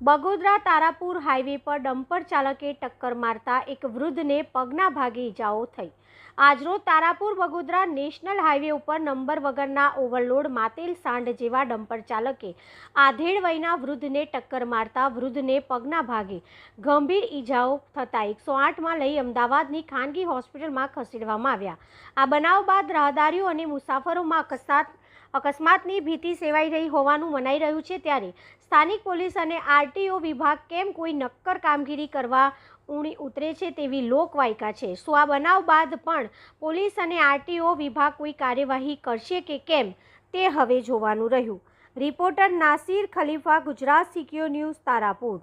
Bagodara Tarapur highway પર dumper ચાલકે ટક્કર મારતા એક વૃદ્ધને પગના ભાગે ઈજાઓ થઈ. આજરોજ તારાપુર બગોદરા નેશનલ હાઈવે ઉપર નંબર વગરના ઓવરલોડ માતેલ સાંડ જેવા ડમ્પર ચાલકે આધેડ વયના વૃદ્ધને ટક્કર મારતા વૃદ્ધને પગના ભાગે ગંભીર ઈજાઓ થતાં એકસો આઠમાં લઈ અમદાવાદની ખાનગી હોસ્પિટલમાં ખસેડવામાં આવ્યા. આ બનાવ બાદ રાહદારીઓ અને મુસાફરોમાં અકસ્માત અકસ્માતની ભીતિ સેવાઈ રહી હોવાનું મનાઈ રહ્યું છે ત્યારે સ્થાનિક પોલીસ અને આરટીઓ વિભાગ કેમ કોઈ નક્કર કામગીરી કરવા ઊણી ઉતરે છે તેવી લોકવાયકા છે? શું આ બનાવ બાદ પણ પોલીસ અને આરટીઓ વિભાગ કોઈ કાર્યવાહી કરશે કે કેમ તે હવે જોવાનું રહ્યું. Reporter Nasir Khalifa, Gujarat secure news Tarapur.